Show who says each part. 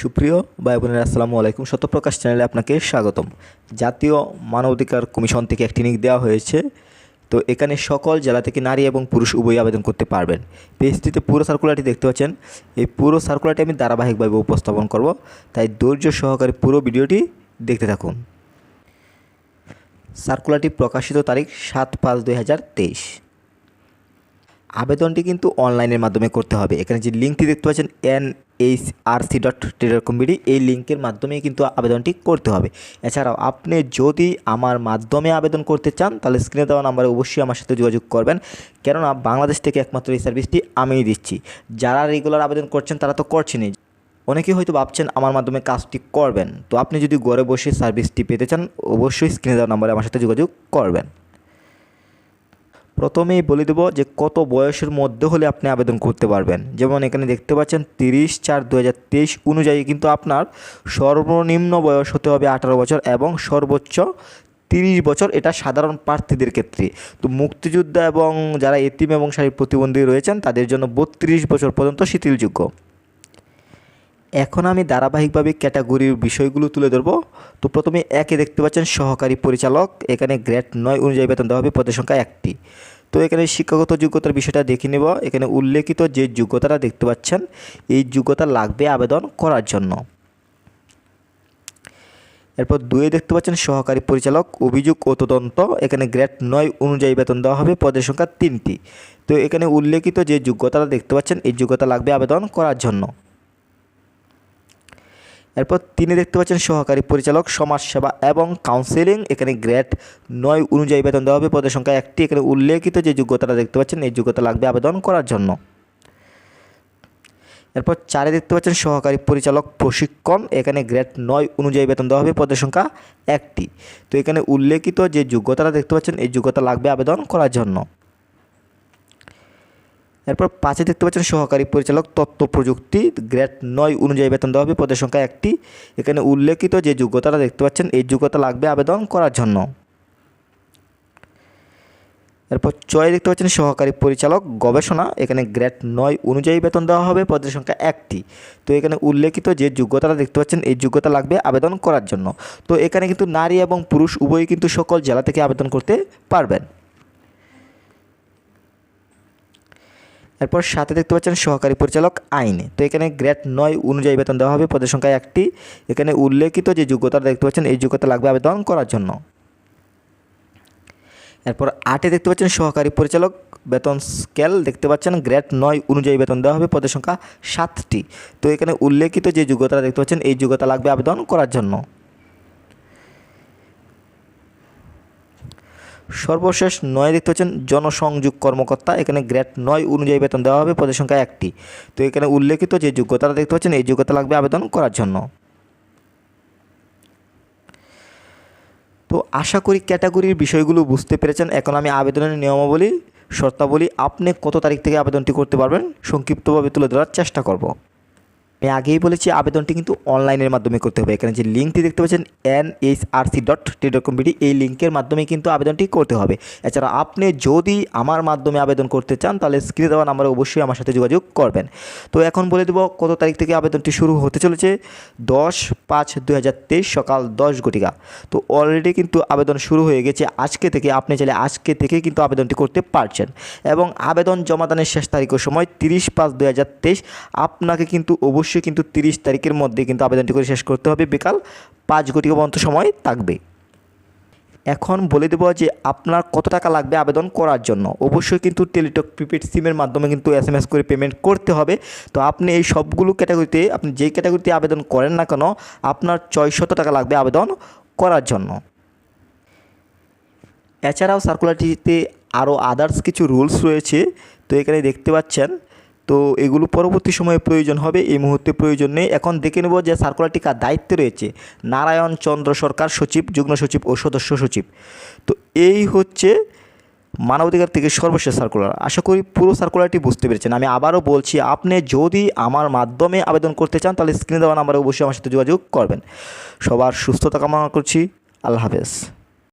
Speaker 1: সুপ্রিয় ভাই বোনেরা, আসসালামু আলাইকুম। সত্যপ্রকাশ চ্যানেলে আপনাকে স্বাগতম। জাতীয় মানবাধিকার কমিশন থেকে একটি লিঙ্ক দেওয়া হয়েছে। তো এখানে সকল জেলা থেকে নারী এবং পুরুষ উভয়ই আবেদন করতে পারবেন। পেজটিতে পুরো সার্কুলারটি দেখতে পাচ্ছেন। এই পুরো সার্কুলারটি আমি ধারাবাহিকভাবে উপস্থাপন করব। তাই ধৈর্য সহকারে পুরো ভিডিওটি দেখতে থাকুন। সার্কুলারটি প্রকাশিত তারিখ সাত পাঁচ দুই হাজার তেইশ। আবেদনটি কিন্তু অনলাইনের মাধ্যমে করতে হবে। এখানে যে লিঙ্কটি দেখতে পাচ্ছেন N H R C dot trader কম্পিটি এই লিঙ্কের মাধ্যমেই কিন্তু আবেদনটি করতে হবে। এছাড়াও আপনি যদি আমার মাধ্যমে আবেদন করতে চান, তাহলে স্ক্রিনে দেওয়া নাম্বারে অবশ্যই আমার সাথে যোগাযোগ করবেন। কেননা, বাংলাদেশ থেকে একমাত্র এই সার্ভিসটি আমিই দিচ্ছি। যারা রেগুলার আবেদন করছেন, তারা তো করছেনই। অনেকেই হয়তো ভাবছেন আমার মাধ্যমে কাজটি করবেন। তো আপনি যদি ঘরে বসে সার্ভিসটি পেতে চান, অবশ্যই স্ক্রিনে দেওয়া নাম্বারে আমার সাথে যোগাযোগ করবেন। প্রথমেই বলে দেবো যে কত বয়সের মধ্যে হলে আপনি আবেদন করতে পারবেন। যেমন এখানে দেখতে পাচ্ছেন, তিরিশ চার দু অনুযায়ী কিন্তু আপনার সর্বনিম্ন বয়স হতে হবে আঠারো বছর এবং সর্বোচ্চ তিরিশ বছর এটা সাধারণ প্রার্থীদের ক্ষেত্রে। তো মুক্তিযোদ্ধা এবং যারা এতিম এবং শারীরিক প্রতিবন্ধী রয়েছেন, তাদের জন্য বত্রিশ বছর পর্যন্ত শিথিলযোগ্য। এখন আমি ধারাবাহিকভাবে ক্যাটাগরির বিষয়গুলো তুলে ধরবো। তো প্রথমে একে দেখতে পাচ্ছেন সহকারী পরিচালক। এখানে গ্রেড নয় অনুযায়ী বেতন দেওয়া হবে, পদের সংখ্যা একটি। তো এখানে শিক্ষাগত যোগ্যতার বিষয়টা দেখে নেব। এখানে উল্লেখিত যে যোগ্যতাটা দেখতে পাচ্ছেন, এই যোগ্যতা লাগবে আবেদন করার জন্য। এরপর দুয়ে দেখতে পাচ্ছেন, সহকারী পরিচালক, অভিযোগ ও তদন্ত। এখানে গ্রেড নয় অনুযায়ী বেতন দেওয়া হবে, পদের সংখ্যা তিনটি। তো এখানে উল্লেখিত যে যোগ্যতাটা দেখতে পাচ্ছেন, এই যোগ্যতা লাগবে আবেদন করার জন্য। এরপর তিনি দেখতে পাচ্ছেন সহকারী পরিচালক, সমাজসেবা এবং কাউন্সেলিং এখানে গ্রেড নয় অনুযায়ী বেতন দেওয়া হবে। পদের সংখ্যা একটি। এখানে উল্লেখিত যে যোগ্যতাটা দেখতে পাচ্ছেন, এই যোগ্যতা লাগবে আবেদন করার জন্য। এরপর চারে দেখতে পাচ্ছেন সহকারী পরিচালক প্রশিক্ষণ। এখানে গ্রেড নয় অনুযায়ী বেতন দেওয়া হবে। পদের সংখ্যা একটি। তো এখানে উল্লেখিত যে যোগ্যতাটা দেখতে পাচ্ছেন, এই যোগ্যতা লাগবে আবেদন করার জন্য। এরপর পাঁচে দেখতে পাচ্ছেন সহকারী পরিচালক তথ্য প্রযুক্তি, গ্রেড নয় অনুযায়ী বেতন দেওয়া হবে, পদের সংখ্যা একটি। এখানে উল্লেখিত যে যোগ্যতাটা দেখতে পাচ্ছেন, এই যোগ্যতা লাগবে আবেদন করার জন্য। এরপর ছয় দেখতে পাচ্ছেন সহকারী পরিচালক গবেষণা, এখানে গ্রেড নয় অনুযায়ী বেতন দেওয়া হবে, পদের সংখ্যা একটি। তো এখানে উল্লেখিত যে যোগ্যতাটা দেখতে পাচ্ছেন, এই যোগ্যতা লাগবে আবেদন করার জন্য। তো এখানে কিন্তু নারী এবং পুরুষ উভয়ই কিন্তু সকল জেলা থেকে আবেদন করতে পারবেন। এরপর সাথে দেখতে পাচ্ছেন সহকারী পরিচালক আইনে। তো এখানে গ্রেড নয় অনুযায়ী বেতন দেওয়া হবে, পদের সংখ্যা একটি। এখানে উল্লেখিত যে যোগ্যতা দেখতে পাচ্ছেন, এই যোগ্যতা লাগবে আবেদন করার জন্য। এরপর আটে দেখতে পাচ্ছেন সহকারী পরিচালক, বেতন স্কেল দেখতে পাচ্ছেন, গ্রেড নয় অনুযায়ী বেতন দেওয়া হবে, পদের সংখ্যা সাতটি। তো এখানে উল্লেখিত যে যোগ্যতা দেখতে পাচ্ছেন, এই যোগ্যতা লাগবে আবেদন করার জন্য। সর্বশেষ নয় দেখতে পাচ্ছেন, জনসংযোগ কর্মকর্তা। এখানে গ্রেড নয় অনুযায়ী বেতন দেওয়া হবে, পদের সংখ্যা একটি। তো এখানে উল্লেখিত যে যোগ্যতাটা দেখতে পাচ্ছেন, এই যোগ্যতা লাগবে আবেদন করার জন্য। তো আশা করি ক্যাটাগরির বিষয়গুলো বুঝতে পেরেছেন। এখন আমি আবেদনের নিয়মাবলী, শর্তাবলী, আপনি কত তারিখ থেকে আবেদনটি করতে পারবেন, সংক্ষিপ্তভাবে তুলে ধরার চেষ্টা করব। আমি আগেই বলেছি আবেদনটি কিন্তু অনলাইনের মাধ্যমে করতে হবে। এখানে যে লিঙ্কটি দেখতে পাচ্ছেন N H R C dot টেডকমবিডি এই লিঙ্কের মাধ্যমে কিন্তু আবেদনটি করতে হবে। এছাড়া আপনি যদি আমার মাধ্যমে আবেদন করতে চান, তাহলে স্ক্রিনে দেওয়া নাম্বারে অবশ্যই আমার সাথে যোগাযোগ করবেন। তো এখন বলে দেবো কত তারিখ থেকে আবেদনটি শুরু হতে চলেছে? দশ পাঁচ দু সকাল দশ ঘটিকা। তো অলরেডি কিন্তু আবেদন শুরু হয়ে গেছে। আজকে থেকে আপনি চাইলে আজকে থেকে কিন্তু আবেদনটি করতে পারছেন। এবং আবেদন জমাদানের শেষ তারিখের সময় তিরিশ পাঁচ দু আপনাকে কিন্তু অবশ্যই কিন্তু তিরিশ তারিখের মধ্যে কিন্তু আবেদনটি করে শেষ করতে হবে। বিকাল পাঁচ ঘটিকা পর্যন্ত সময় থাকবে। এখন বলে দেবো যে আপনার কত টাকা লাগবে আবেদন করার জন্য। অবশ্যই কিন্তু টেলিটক প্রিপেড সিমের মাধ্যমে কিন্তু এস এম এস করে পেমেন্ট করতে হবে। তো আপনি এই সবগুলো ক্যাটাগরিতে, আপনি যেই ক্যাটাগরিতে আবেদন করেন না কেন, আপনার ছয়শত টাকা লাগবে আবেদন করার জন্য। এছাড়াও সার্কুলারটিতে আরও আদার্স কিছু রুলস রয়েছে। তো এখানে দেখতে পাচ্ছেন তো এগুলো পরবর্তী সময়ে প্রয়োজন হবে, এই মুহূর্তে প্রয়োজন নেই। এখন দেখে নেব যে সার্কুলারটি কার দায়িত্বে রয়েছে নারায়ণ চন্দ্র সরকার সচিব, যুগ্ম সচিব ও সদস্য সচিব। তো এই হচ্ছে মানবাধিকার থেকে সর্বশেষ সার্কুলার। আশা করি পুরো সার্কুলারটি বুঝতে পেরেছেন। আমি আবারও বলছি, আপনি যদি আমার মাধ্যমে আবেদন করতে চান, তাহলে স্ক্রিনে দেওয়া নাম্বারে অবশ্যই আমার সাথে যোগাযোগ করবেন। সবার সুস্থতা কামনা করছি। আল্লাহ হাফেজ।